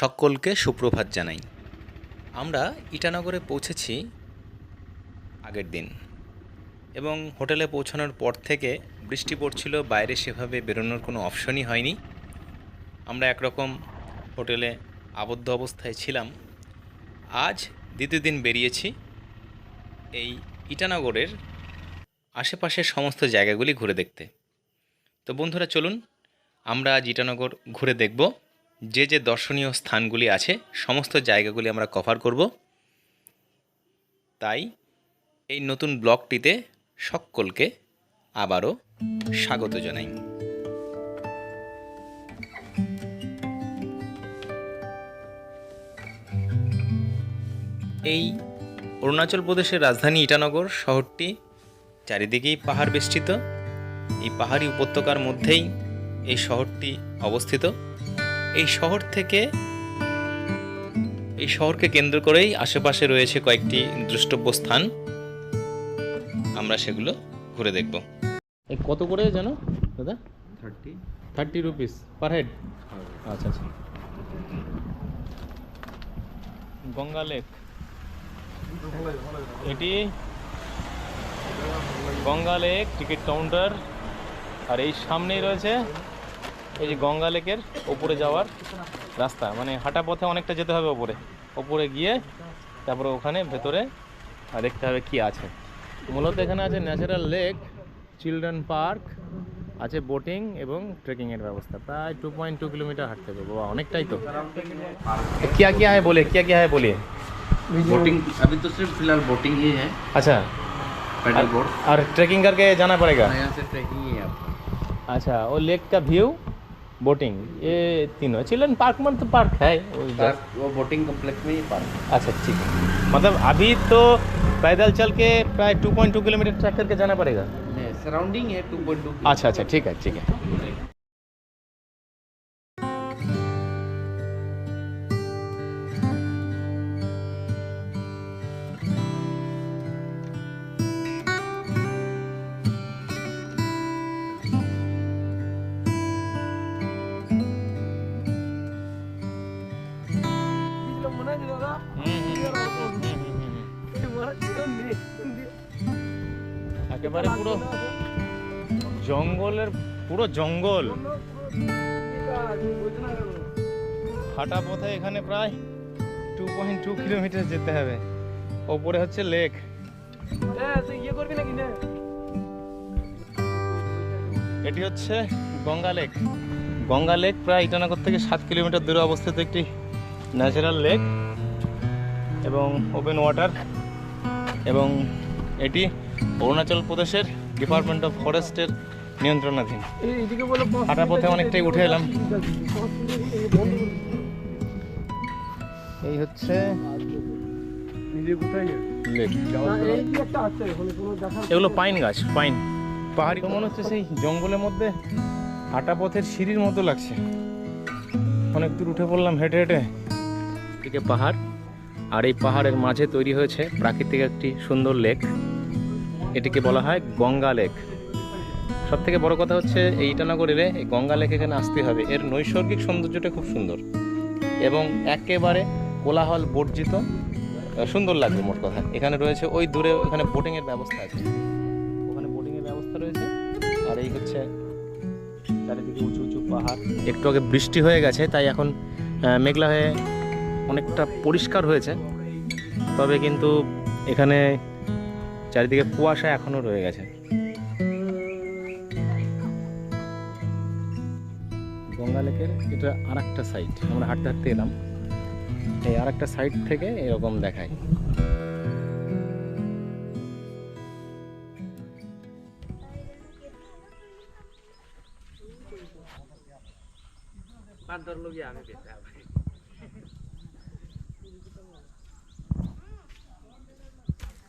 সকলকে সুপ্রভাত জানাই। আমরা ইটানগরে পৌঁছেছি আগের দিন এবং হোটেলে পৌঁছানোর পর থেকে বৃষ্টি পড়ছিল, বাইরে সেভাবে বেরোনোর কোনো অপশনই হয়নি। আমরা একরকম হোটেলে আবদ্ধ অবস্থায় ছিলাম। আজ দ্বিতীয় দিন বেরিয়েছি। এই ইটানগরের আশেপাশের সমস্ত জায়গাগুলি ঘুরে দেখতে। তো বন্ধুরা, চলুন, আমরা আজ ইটানগর ঘুরে দেখব। যে যে দর্শনীয় স্থানগুলি আছে, সমস্ত জায়গাগুলি আমরা কভার করব। তাই এই নতুন ব্লগটিতে সকলকে আবারও স্বাগত জানাই। এই অরুণাচল প্রদেশের রাজধানী ইটানগর শহরটি চারিদিকেই পাহাড় বেষ্টিত। এই পাহাড়ি উপত্যকার মধ্যেই এই শহরটি অবস্থিত। এই শহর থেকে এই শহরকে কেন্দ্র করেই আশেপাশে রয়েছে কয়েকটি দ্রষ্টব্য স্থান আমরা সেগুলো ঘুরে দেখব। এই কত করে জানো দাদা? Thirty. Thirty rupees per head? আচ্ছা আচ্ছা। গঙ্গা লেক। এটি গঙ্গা লেক টিকিট কাউন্টার আর এই সামনেই রয়েছে এই যে গঙ্গা লেকের ওপরে যাওয়ার রাস্তা মানে হাঁটা পথে অনেকটা যেতে হবে ওপরে ওপরে গিয়ে তারপরে ওখানে ভেতরে আর দেখতে হবে কি আছে মূলত এখানে আছে ন্যাচারাল লেক চিলড্রেন পার্ক আছে বোটিং এবং ট্রেকিংয়ের ব্যবস্থা প্রায় টু পয়েন্ট টু কিলোমিটার হাঁটতে হবে বাবা অনেকটাই তো क्या क्या है बोले क्या क्या है बोलिए बोटिंग अभी तो सिर्फ फिलहाल बोटिंग ही है अच्छा पेडल बोर्ड और ट्रेकिंग करके जाना पड़ेगा यहाँ से ट्रैकिंग ही है आपको अच्छा और लेक का व्यू बोटिंग ये तीनों। चिल्ड्रन पार्क में तो पार्क है वो पार्क वो बोटिंग कम्प्लेक्स में ही पार्क अच्छा ठीक है। मतलब अभी तो पैदल चल के प्राय two point two kilometre track करके जाना पड़ेगा। सराउंडिंग है टू पॉइंट टू अच्छा अच्छा ठीक है ठीक है। একেবারে পুরো জঙ্গলের পুরো জঙ্গল। হাঁটা পথে এখানে প্রায় টু পয়েন্ট টু কিলোমিটার যেতে হবে। ওপরে হচ্ছে লেক এটি হচ্ছে গঙ্গা লেক গঙ্গা লেক প্রায় ইটানগর থেকে সাত কিলোমিটার দূরে অবস্থিত একটি ন্যাচারাল লেক এবং ওপেন ওয়াটার এবং এটি অরুণাচল প্রদেশের ডিপার্টমেন্ট অফ ফরেস্টের নিয়ন্ত্রণাধীন। হাঁটা পথে অনেকটাই উঠে এলাম। এই হচ্ছে এগুলো পাইন গাছ পাইন। পাহাড়ি মনে হচ্ছে সেই জঙ্গলের মধ্যে হাঁটা পথের সিঁড়ির মতো লাগছে। অনেক দূর উঠে পড়লাম হেঁটে হেঁটে। এদিকে পাহাড় আর এই পাহাড়ের মাঝে তৈরি হয়েছে প্রাকৃতিক একটি সুন্দর লেক। এটিকে বলা হয় গঙ্গা লেক। সব থেকে বড় কথা হচ্ছে এই ইটানগর এলে এই গঙ্গা লেক এখানে আসতে হবে। এর নৈসর্গিক সৌন্দর্যটা খুব সুন্দর এবং একেবারে কোলাহল বর্জিত সুন্দর লাগবে মোট কথা। এখানে রয়েছে, ওই দূরে ওখানে বোটিংয়ের ব্যবস্থা আছে। ওখানে বোটিংয়ের ব্যবস্থা রয়েছে। আর এই হচ্ছে চারিদিকে উঁচু উঁচু পাহাড়। একটু আগে বৃষ্টি হয়ে গেছে, তাই এখন মেঘলা হয়ে অনেকটা পরিষ্কার হয়েছে। তবে কিন্তু এখানে চারিদিকে কুয়াশা এখনও রয়ে গেছে। গঙ্গা লেকের এটা আর একটা সাইড আমরা হাঁটতে হাঁটতে এলাম। এই আর একটা সাইড থেকে এরকম দেখায়।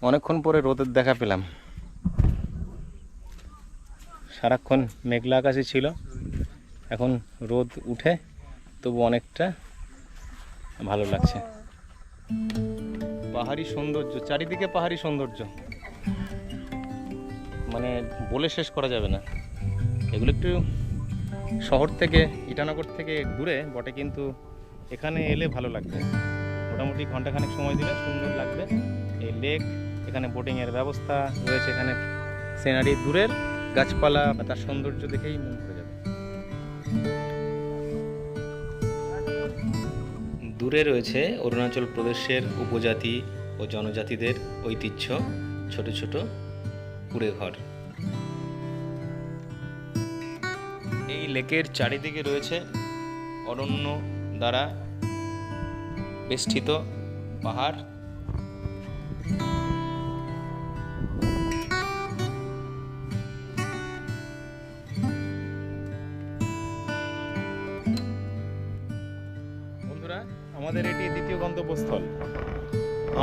অনেকক্ষণ পরে রোদের দেখা পেলাম। সারাক্ষণ মেঘলা আকাশে ছিল। এখন রোদ উঠে, তবু অনেকটা ভালো লাগছে। পাহাড়ি সৌন্দর্য, চারিদিকে পাহাড়ি সৌন্দর্য। মানে বলে শেষ করা যাবে না। এগুলো একটু শহর থেকে, ইটানগর থেকে দূরে বটে, কিন্তু এখানে এলে ভালো লাগবে। মোটামুটি ঘন্টাখানেক সময় দিলে সুন্দর লাগবে। এই লেক এখানে বোটিংয়ের ব্যবস্থা রয়েছে, এখানে সিনারি দূরের গাছপালা বা তার সৌন্দর্য দেখেই মন ভরে যাবে। দূরে রয়েছে অরুণাচল প্রদেশের উপজাতি ও জনজাতিদের ঐতিহ্য, ছোট ছোট কুড়ে ঘর। এই লেকের চারিদিকে রয়েছে অরণ্য দ্বারা বেষ্টিত পাহাড়।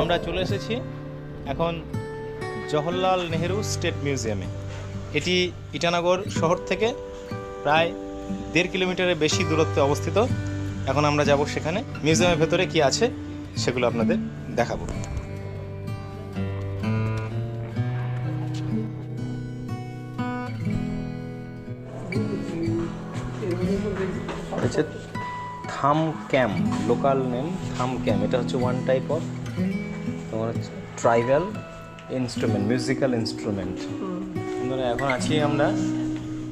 আমরা চলে এসেছি এখন জওহরলাল নেহেরু স্টেট মিউজিয়ামে। এটি ইটানগর শহর থেকে প্রায় দেড় কিলোমিটারের বেশি দূরত্বে অবস্থিত। এখন আমরা যাব সেখানে। মিউজিয়ামের ভেতরে কি আছে সেগুলো আপনাদের দেখাবো। হচ্ছে থাম ক্যাম লোকাল নেম থাম ক্যাম এটা হচ্ছে ওয়ান টাইপ অফ হচ্ছে ট্রাইবাল ইনস্ট্রুমেন্ট, মিউজিক্যাল ইনস্ট্রুমেন্ট। এখন আছি আমরা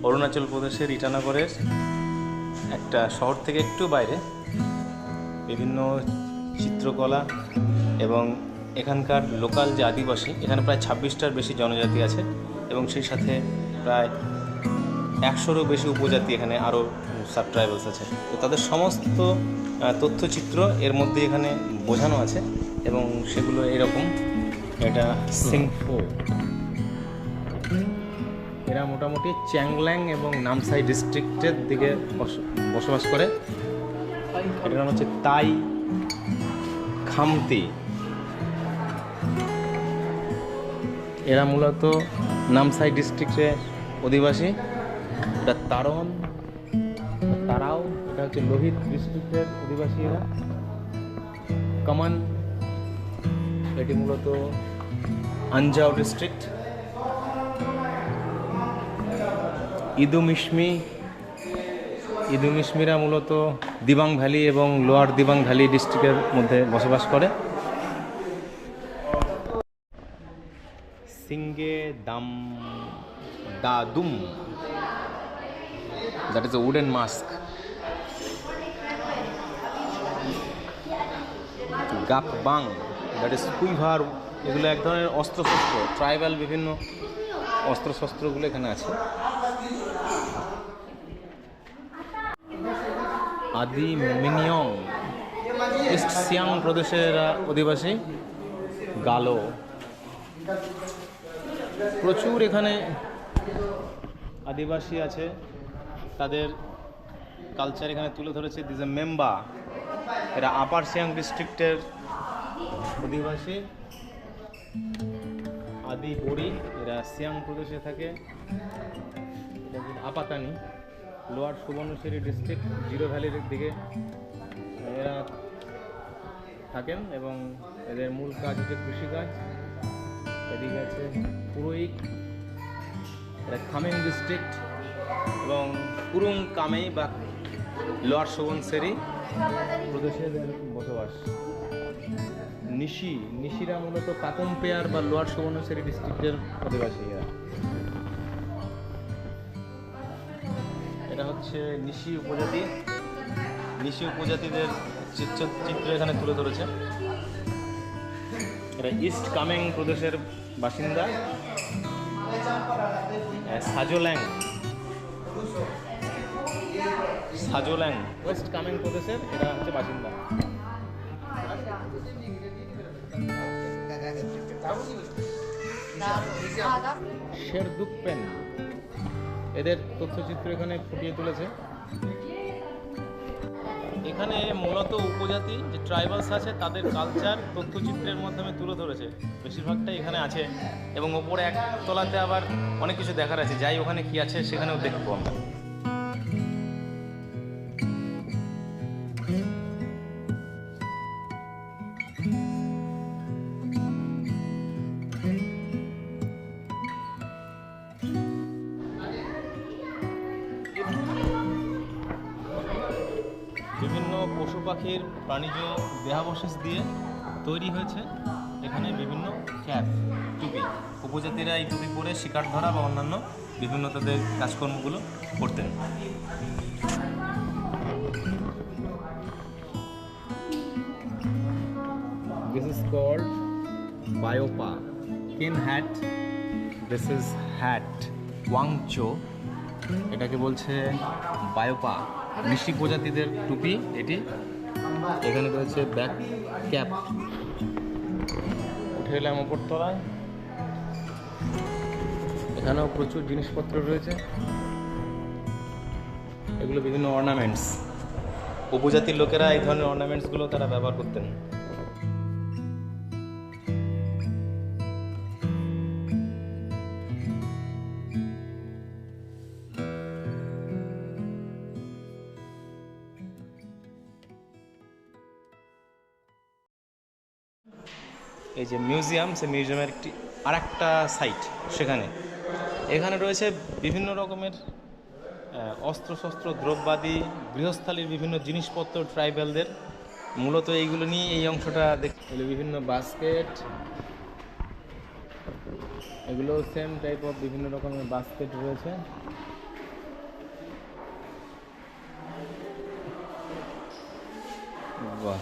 অরুণাচল প্রদেশের ইটানগরের একটা শহর থেকে একটু বাইরে। বিভিন্ন চিত্রকলা এবং এখানকার লোকাল যে আদিবাসী, এখানে প্রায় ছাব্বিশটার বেশি জনজাতি আছে এবং সেই সাথে প্রায় একশোরও বেশি উপজাতি এখানে আরও সাব ট্রাইবালস আছে। তো তাদের সমস্ত তথ্যচিত্র এর মধ্যে এখানে বোঝানো আছে এবং সেগুলো এরকম। এটা সিংফো এরা মোটামুটি চ্যাংল্যাং এবং নামসাই ডিস্ট্রিক্টের দিকে বস- বসবাস করে। এটার নাম হচ্ছে তাই খামতি। এরা মূলত নামসাই ডিস্ট্রিক্টের অধিবাসী। এটা এটা হচ্ছে লোহিত ডিস্ট্রিক্টের অধিবাসী এরা কমান, এটি মূলত আঞ্জাও ডিস্ট্রিক্ট। ইদুমিশমি, ইদুমিশমিরা মূলত দিবাং ভ্যালি এবং লোয়ার দিবাং ভ্যালি ডিস্ট্রিক্টের মধ্যে বসবাস করে। সিঙ্গে দাম, দাদুম that is a wooden mask গাকবাং that is quiver, এগুলো এক ধরনের অস্ত্রশস্ত্র ট্রাইবাল বিভিন্ন অস্ত্রশস্ত্রগুলো এখানে আছে। আদি মিনিয়ং, ইস্ট সিয়াং প্রদেশের অধিবাসী, গালো। প্রচুর এখানে আদিবাসী আছে, তাদের কালচার এখানে তুলে ধরেছে দিজ এ মেম্বা এরা আপার সিয়াং ডিস্ট্রিক্টের অধিবাসী। আদি বড়ি, এরা সিয়াং প্রদেশে থাকে। আপাতানি, লোয়ার সুবর্ণশ্রী ডিস্ট্রিক্ট, জিরো ভ্যালির দিকে। এরা থাকেন এবং এদের মূল কাজ হচ্ছে কৃষিকাজ। এদিকে আছে পুরোহিক এটা খামেং ডিস্ট্রিক্ট এবং পুরুং কামেই বা লোয়ার সুবনসেরি প্রদেশের বসবাস। নিশি, নিশিরা মূলত কাকম পেয়ার বা লোয়ার সুবর্ণসেরি ডিস্ট্রিক্টের অধিবাসী এটা হচ্ছে নিশি উপজাতি। নিশি উপজাতিদের চিত্র এখানে তুলে ধরেছে। এরা ইস্ট কামেং প্রদেশের বাসিন্দা। সাজোল্যাং সাজোল্যাং ওয়েস্ট কামেং প্রদেশের এরা হচ্ছে বাসিন্দা। শেরদুক পেন। এদের তথ্যচিত্র এখানে ফুটিয়ে তুলেছে। এখানে মূলত উপজাতি যে ট্রাইবালস আছে, তাদের কালচার তথ্যচিত্রের মাধ্যমে তুলে ধরেছে। বেশিরভাগটাই এখানে আছে এবং ওপরে এক তলাতে আবার অনেক কিছু দেখার আছে। যাই, ওখানে কি আছে সেখানেও দেখব আমরা। দেহাবশেষ দিয়ে তৈরি হয়েছে এখানে বিভিন্ন ক্যাপ টুপি উপজাতিরা এই টুপি পরে শিকার ধরা বা অন্যান্য বিভিন্ন তাদের কাজকর্মগুলো করতেন This is called Biopa. Ken hat. This is hat. ওয়াংচো এটাকে বলছে বায়োপা মিষ্টি প্রজাতিদের টুপি এটি এখানে রয়েছে ব্যাক ক্যাপ। উঠে এলাম ওপর তলায় এখানেও প্রচুর জিনিসপত্র রয়েছে। এগুলো বিভিন্ন অর্নামেন্টস উপজাতির লোকেরা এই ধরনের অর্নামেন্টসগুলো তারা ব্যবহার করতেন। এই যে মিউজিয়াম, সে মিউজিয়ামের একটি আর একটা সাইট সেখানে। এখানে রয়েছে বিভিন্ন রকমের অস্ত্রশস্ত্র, দ্রব্যাদি, গৃহস্থালির বিভিন্ন জিনিসপত্র ট্রাইবেলদের মূলত এইগুলো নিয়ে এই অংশটা দেখ এগুলো বিভিন্ন বাস্কেট এগুলো সেম টাইপ অফ বিভিন্ন রকমের বাস্কেট রয়েছে। বাহ।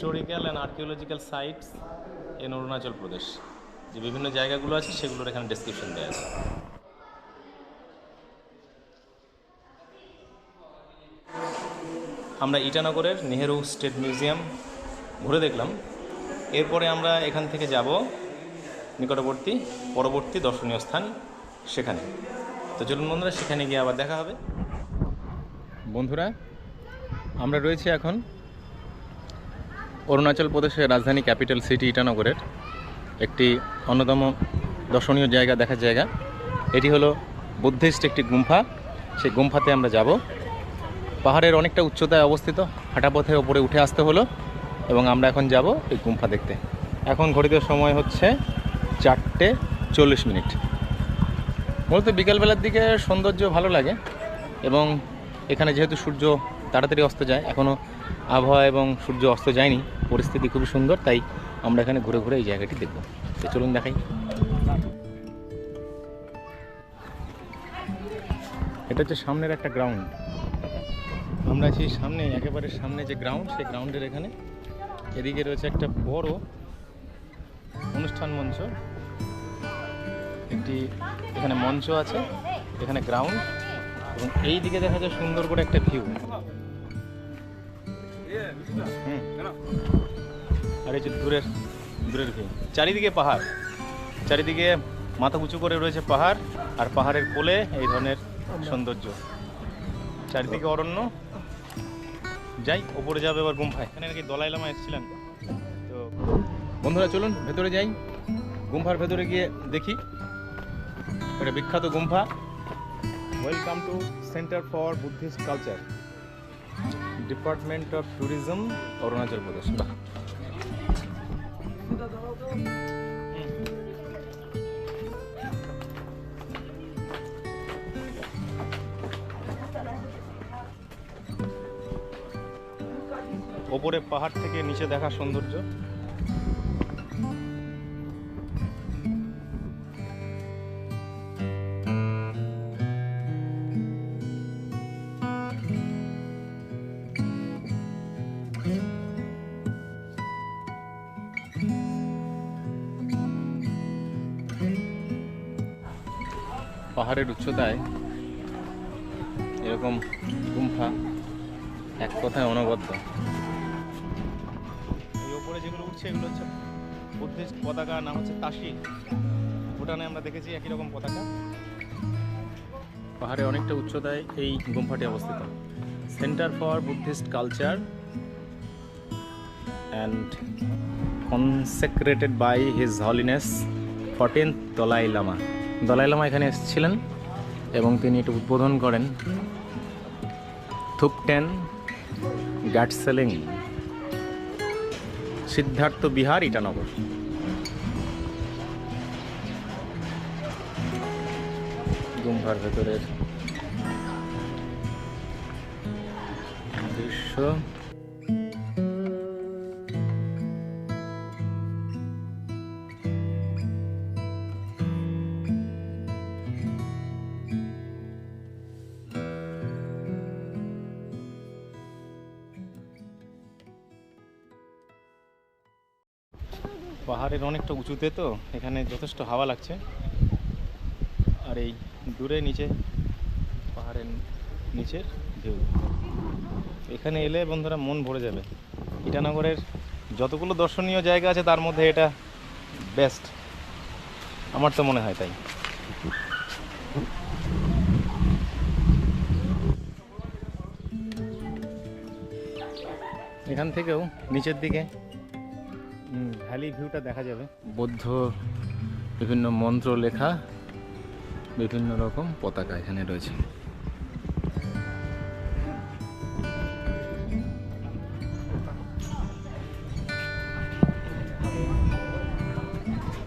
Historical and archaeological sites in Arunachal Pradesh যে বিভিন্ন জায়গাগুলো আছে, সেগুলোর এখানে ডেসক্রিপশন দেওয়া আছে। আমরা ইটানগরের নেহেরু স্টেট মিউজিয়াম ঘুরে দেখলাম। এরপরে আমরা এখান থেকে যাব নিকটবর্তী, পরবর্তী দর্শনীয় স্থান সেখানে। তো চলুন বন্ধুরা, সেখানে গিয়ে আবার দেখা হবে। বন্ধুরা, আমরা রয়েছি এখন অরুণাচল প্রদেশের রাজধানী ক্যাপিটাল সিটি ইটানগরের একটি অন্যতম দর্শনীয় জায়গা, দেখার জায়গা। এটি হলো বুদ্ধিস্ট একটি গুম্ফা। সেই গুম্ফাতে আমরা যাব। পাহাড়ের অনেকটা উচ্চতায় অবস্থিত। হাঁটাপথে ওপরে উঠে আসতে হলো এবং আমরা এখন যাব এই গুম্ফা দেখতে। এখন ঘড়িতে সময় হচ্ছে চারটে চল্লিশ মিনিট। মূলত বিকেলবেলার দিকে সৌন্দর্য ভালো লাগে এবং এখানে যেহেতু সূর্য তাড়াতাড়ি অস্ত যায় এখনও আবহাওয়া এবং সূর্য অস্ত যায়নি, পরিস্থিতি খুবই সুন্দর, তাই আমরা এখানে ঘুরে ঘুরে এই জায়গাটি দেখব। তো চলুন দেখাই। এটা হচ্ছে সামনের একটা গ্রাউন্ড আমরা আছি সামনে, একেবারে সামনে যে গ্রাউন্ড সেই গ্রাউন্ডের এখানে এদিকে রয়েছে একটা বড় অনুষ্ঠান মঞ্চ। একটি এখানে মঞ্চ আছে, এখানে গ্রাউন্ড এবং এই দিকে দেখা যায় সুন্দর করে একটা ভিউ আর এই যে দূরের দূরের ভিউ চারিদিকে পাহাড়। চারিদিকে মাথা উঁচু করে রয়েছে পাহাড় আর পাহাড়ের কোলে এই ধরনের সৌন্দর্য। চারিদিকে অরণ্য। যাই, ওপরে যাবে এবার গুম্ফায়। এখানে নাকি দলাই লামা এসেছিলেন। তো বন্ধুরা, চলুন, ভেতরে যাই। গুম্ফার ভেতরে গিয়ে দেখি। এটা বিখ্যাত গুম্ফা। Welcome to centre for Buddhist culture department of tourism Arunachal Pradesh ওপরে পাহাড় থেকে নিচে দেখা সৌন্দর্য। পাহাড়ের উচ্চতায় এরকম গুম্ফা এক কথায় অনবদ্য। এই ওপরে যেগুলো উঠছে এগুলো হচ্ছে বুদ্ধিস্ট পতাকা নাম হচ্ছে তাসি। ভুটানে আমরা দেখেছি একই রকম পতাকা। পাহাড়ে অনেকটা উচ্চতায় এই গুম্ফাটি অবস্থিত। Centre for Buddhist culture and consecrated by his holiness fourteen Dalai Lama Dalai Lama এখানে এসেছিলেন এবং তিনি এটা উদ্বোধন করেন। থুপটেন গ্যাটসেলিং সিদ্ধার্থ বিহার, ইটানগর। গুম্বার ভেতরের দৃশ্য। পাহাড়ের অনেকটা উঁচুতে তো, এখানে যথেষ্ট হাওয়া লাগছে। আর এই দূরে নিচে, পাহাড়ের নিচের ঢেউ। এখানে এলে বন্ধুরা মন ভরে যাবে। ইটানগরের যতগুলো দর্শনীয় জায়গা আছে, তার মধ্যে এটা বেস্ট আমার তো মনে হয় তাই। এখান থেকেও নিচের দিকে ভ্যালি ভিউটা দেখা যাবে। বৌদ্ধ বিভিন্ন মন্ত্র লেখা বিভিন্ন রকম পতাকা এখানে রয়েছে।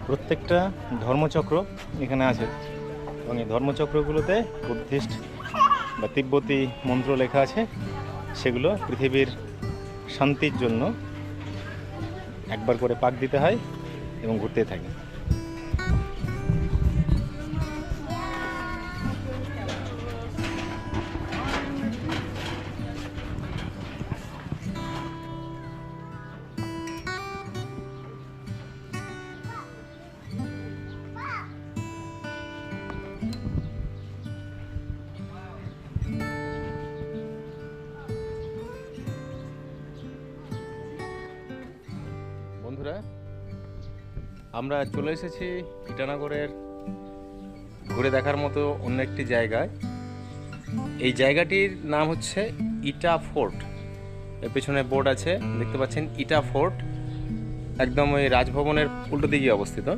প্রত্যেকটা ধর্মচক্র এখানে আছে। এবং এই ধর্মচক্রগুলোতে বুদ্ধিস্ট বা তিব্বতী মন্ত্র লেখা আছে। সেগুলো পৃথিবীর শান্তির জন্য একবার করে পাক দিতে হয় এবং ঘুরতে থাকে। আমরা চলে এসেছি ইটানগরের ঘুরে দেখার মতো অন্য একটি জায়গায়। এই জায়গাটির নাম হচ্ছে ইটা ফোর্ট। এর পেছনে বোর্ড আছে, দেখতে পাচ্ছেন ইটা ফোর্ট। একদম ওই রাজভবনের উল্টো দিকে অবস্থিত।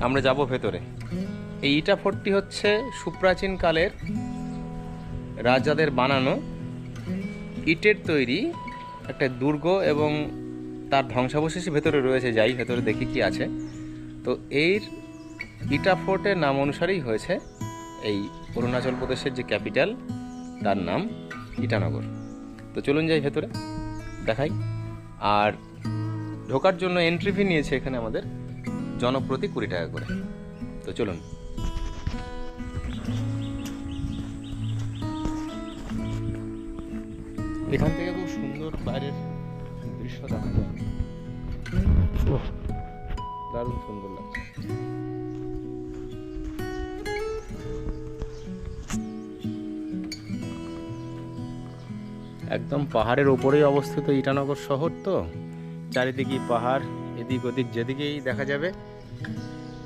আমরা যাব ভেতরে। এই ইটা ফোর্টটি হচ্ছে সুপ্রাচীন কালের রাজাদের বানানো ইটের তৈরি একটা দুর্গ এবং তার ধ্বংসাবশেষ ভেতরে রয়েছে, যাই ভেতরে দেখি কি আছে। তো এর ইটা ফোর্টের নাম অনুসারেই হয়েছে এই অরুণাচল প্রদেশের যে ক্যাপিটাল, তার নাম ইটানগর। তো চলুন যাই ভেতরে, দেখাই। আর ঢোকার জন্য এন্ট্রি ফি নিয়েছে এখানে আমাদের জনপ্রতি কুড়ি টাকা করে। তো চলুন। এখান থেকে খুব সুন্দর বাইরের দৃশ্য দেখা যায়। দারুণ সুন্দর লাগছে। একদম পাহাড়ের ওপরেই অবস্থিত ইটানগর শহর তো। চারিদিকে পাহাড়, এদিক ওদিক যেদিকেই দেখা যাবে,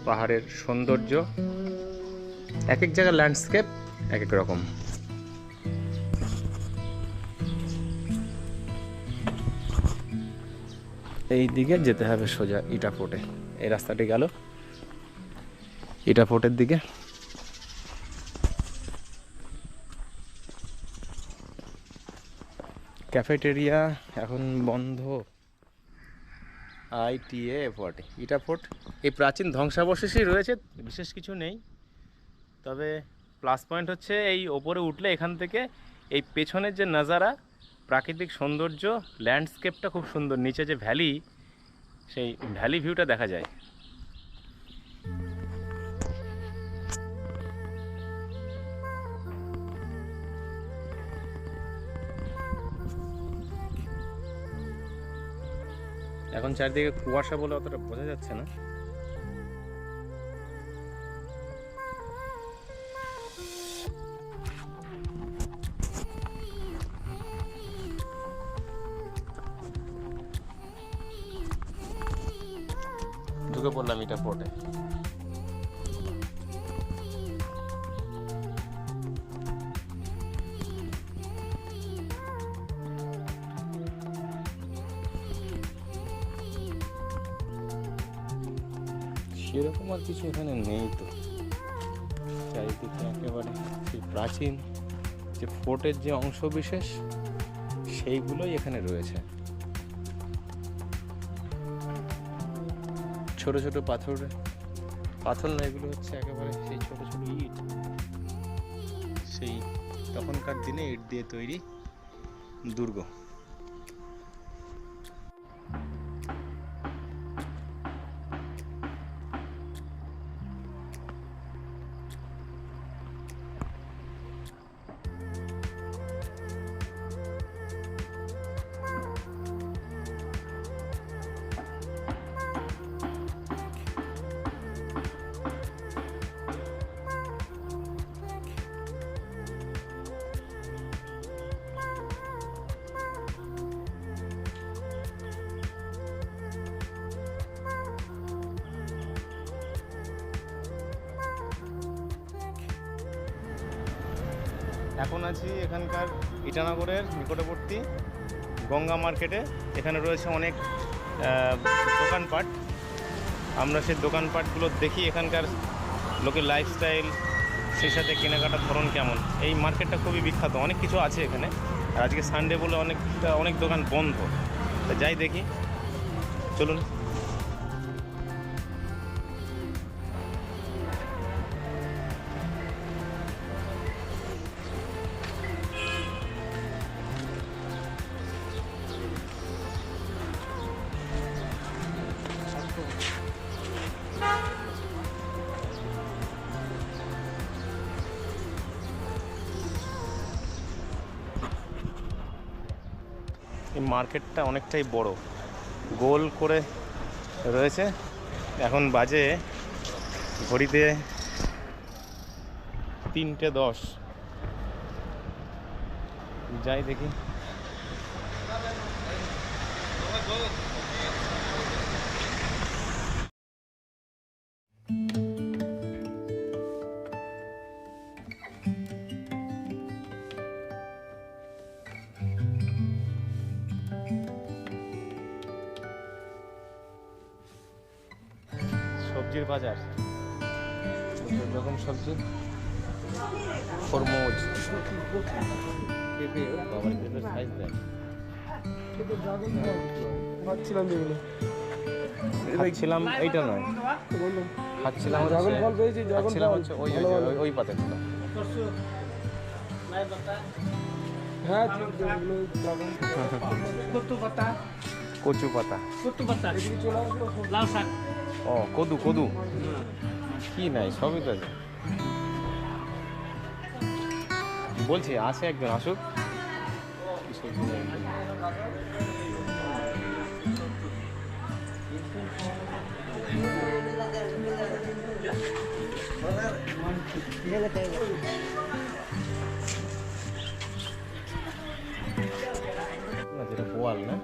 পাহাড়ের সৌন্দর্য, এক এক জায়গার ল্যান্ডস্কেপ এক এক রকম। এই দিকে যেতে হবে সোজা ইটা ফোর্টে এই রাস্তাটি গেল ইটা ফোর্টের দিকে। ক্যাফেটেরিয়া এখন বন্ধ। আইটিএ ফোর্টে ইটা ফোর্ট এই প্রাচীন ধ্বংসাবশেষই রয়েছে, বিশেষ কিছু নেই। তবে প্লাস পয়েন্ট হচ্ছে এই ওপরে উঠলে এখান থেকে এই পেছনের যে নাজারা প্রাকৃতিক সৌন্দর্য ল্যান্ডস্কেপটা খুব সুন্দর। নিচে যে ভ্যালি সেই ভ্যালি ভিউটা দেখা যায়। এখন চারদিকে কুয়াশা বলে অতটা বোঝা যাচ্ছে না। ফোর্টের যে অংশ বিশেষ, সেইগুলোই এখানে রয়েছে। ছোট ছোট পাথর পাথর না, এগুলো হচ্ছে একেবারে সেই ছোট ছোট ইট। সেই তখনকার দিনে ইট দিয়ে তৈরি দুর্গ। এখন আছি এখানকার ইটানগরের নিকটবর্তী গঙ্গা মার্কেটে। এখানে রয়েছে অনেক দোকানপাট। আমরা সেই দোকানপাটগুলো দেখি এখানকার লোকের লাইফস্টাইল সেই সাথে কেনাকাটার ধরন কেমন। এই মার্কেটটা খুবই বিখ্যাত, অনেক কিছু আছে এখানে। আর আজকে সানডে বলে অনেকটা, অনেক দোকান বন্ধ। তা যাই দেখি। চলুন। এই মার্কেটটা অনেকটাই বড়। গোল করে রয়েছে। এখন বাজে ঘড়িতে তিনটে দশ। যাই দেখি। যেগুলো খাচ্ছিলাম এইটা নয়। খাচ্ছিলাম ড্রাগন ফল পেয়েছি ড্রাগন খাচ্ছিলাম ফল হচ্ছে ওই ওই-। ওই- পাতাগুলো হ্যাঁ কচু পাতা। কচু পাতা। কচু পাতা। এদিকে চলে আসলো লাল শাক। ও কদু কদু? কি নাই সবই তো বলছি আসে একজন আসুক। যেটা বোয়াল না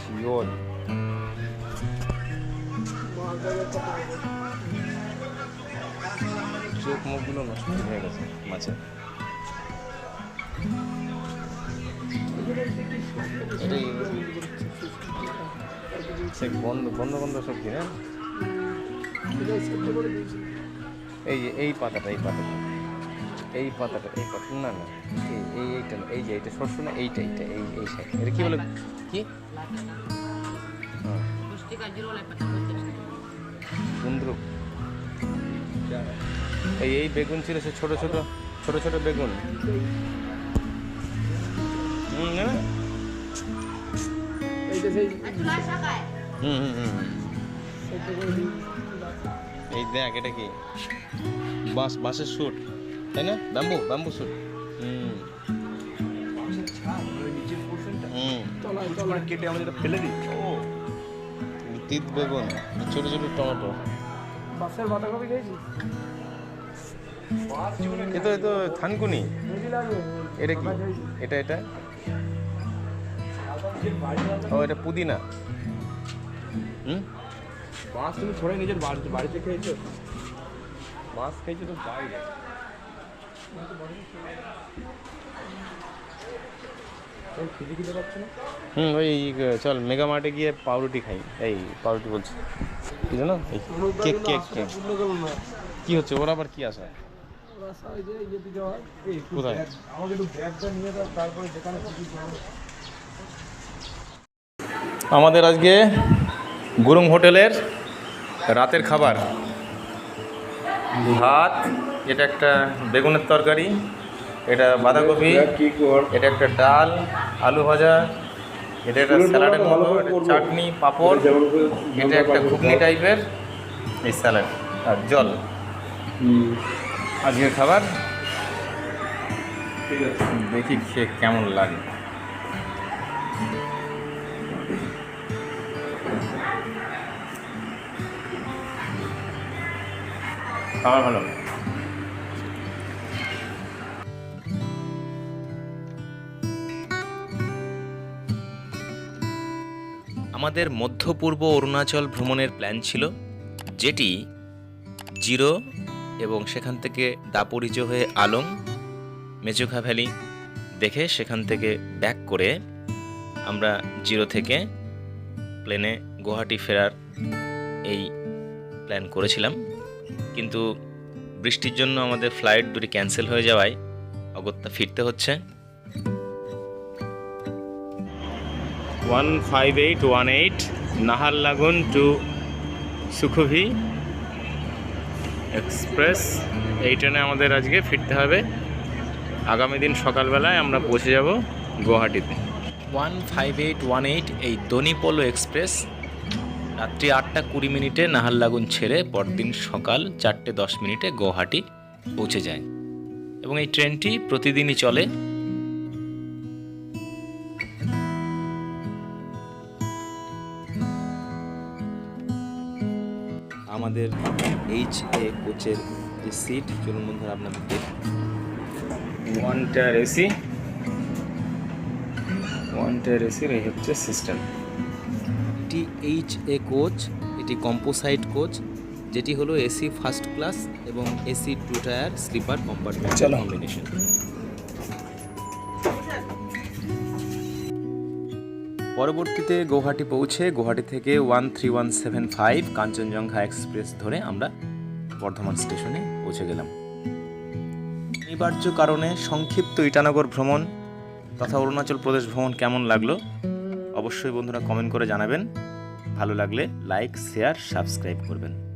শিওর চোখ মুখগুলো নষ্ট হয়ে গেছে মাছের এটাই বন্ধ বন্ধ বন্ধ সবজি না? এই যে, এই পাতাটা এই পাতাটা। এই পাতাটা, এই পাতা না না, এই এই, এইটা না, এই যে, এইটা শস্য না, এইটা এইটা, এই এই সাইড এটা কি বলে? কি? কুন্দ্রুক এই এই বেগুন ছিল, সে ছোট ছোট ছোট ছোট বেগুন। না? এই দেখ, এটা কি? বাঁশ বাঁশের শুট তাই না? Bamboo bamboo shoot hmm. ফেলে দিই ও তিত বেগুন ছোট ছোট টমেটো। বাসের বাঁধাকপি খেয়েছি তো থানকুনি। এটা কি? এটা এটা? ও এটা পুদিনা। হুম? মাছ তুমি ছড়ে নিজের বাড়িতে বাড়িতে খেয়েছো? মাছ খেয়েছো তো বাইরে। হুম ওই চল মেগা মার্টে গিয়ে পাউরুটি খাই। এই পাউরুটি বলছি। কি জানো? কেক কেক কেক কি হচ্ছে? ওর আবার কি আসা কোথায়? আমাকে একটু ব্যাগটা নিয়ে তারপরে যেখানে আমাদের আজকে গুরুং হোটেলের রাতের খাবার। ভাত, এটা একটা বেগুনের তরকারি, এটা বাঁধাকপি, এটা একটা ডাল, আলু ভাজা, এটা একটা স্যালাডের মতো চাটনি, পাঁপড়, এটা একটা ঘুগনি টাইপের এই স্যালাড আর জল। আজকের খাবার, দেখি খেয়ে কেমন লাগে। খাবার ভালো। আমাদের মধ্যপূর্ব অরুণাচল ভ্রমণের প্ল্যান ছিল, যেটি জিরো এবং সেখান থেকে দাপরিচ হয়ে আলং মেচুখা ভ্যালি দেখে সেখান থেকে ব্যাক করে আমরা জিরো থেকে প্লেনে গুয়াহাটি ফেরার এই প্ল্যান করেছিলাম। কিন্তু বৃষ্টির জন্য আমাদের ফ্লাইট দুটি ক্যান্সেল হয়ে যাওয়ায় অগত্যা ফিরতে হচ্ছে। One five eight one eight Naharlagun to সুখভি express এই ট্রেনে আমাদের আজকে ফিরতে হবে। আগামী দিন সকালবেলায় আমরা পৌঁছে যাব গুয়াহাটিতে। One five eight one eight এই দনিপোলো এক্সপ্রেস রাত্রি আটটা কুড়ি মিনিটে নাহারলাগুন ছেড়ে পরদিন সকাল চারটে দশ মিনিটে গৌহাটি পৌঁছে যায়। এবং এই ট্রেনটি প্রতিদিনই চলে। আমাদের এইচ এ কোচের যে সিট চলুন বন্ধুরা আপনাদের দেখি one tier AC one tier এসির এই হচ্ছে সিস্টেম এইচ এ কোচ এটি কম্পোসাইট কোচ যেটি হলো এসি ফার্স্ট ক্লাস এবং AC two tier sleeper compartment. Combination পরবর্তীতে গৌহাটি পৌঁছে গুয়াহাটি থেকে one three one seven five Kanchenjunga express ধরে আমরা বর্ধমান স্টেশনে পৌঁছে গেলাম। অনিবার্য কারণে সংক্ষিপ্ত ইটানগর ভ্রমণ তথা অরুণাচল প্রদেশ ভ্রমণ কেমন লাগল? অবশ্যই বন্ধুরা কমেন্ট করে জানাবেন। ভালো লাগলে লাইক শেয়ার সাবস্ক্রাইব করবেন।